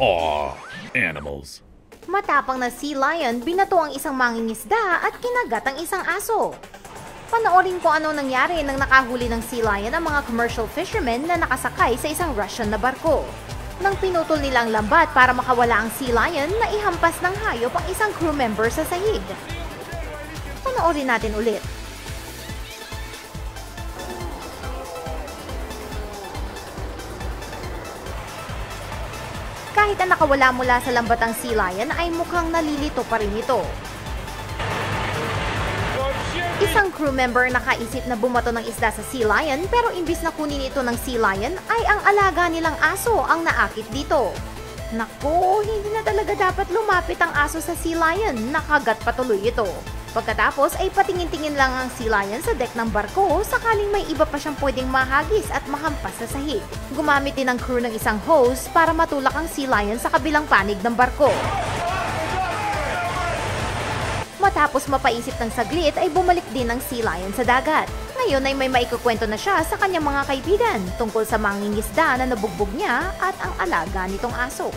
Aw, animals. Matapang na sea lion, binato ang isang mangingisda at kinagat ang isang aso. Panoorin ko ano nangyari nang nakahuli ng sea lion ang mga commercial fishermen na nakasakay sa isang Russian na barko. Nang pinutol nila ang lambat para makawala ang sea lion, naihampas ng hayop ang isang crew member sa sahig. Panoorin natin ulit. Kahit na nakawala mula sa lambatang sea lion ay mukhang nalilito pa rin ito. Isang crew member nakaisip na bumato ng isda sa sea lion pero imbis na kunin ito ng sea lion ay ang alaga nilang aso ang naakit dito. Naku, hindi na talaga dapat lumapit ang aso sa sea lion, nakagat patuloy ito. Pagkatapos ay patingin-tingin lang ang sea lion sa deck ng barko sakaling may iba pa siyang pwedeng mahagis at mahampas sa sahig. Gumamit din ang crew ng isang hose para matulak ang sea lion sa kabilang panig ng barko. Matapos mapaisip ng saglit ay bumalik din ang sea lion sa dagat. Ngayon ay may maikukwento na siya sa kanyang mga kaibigan tungkol sa mangingisda na nabugbog niya at ang alaga nitong aso.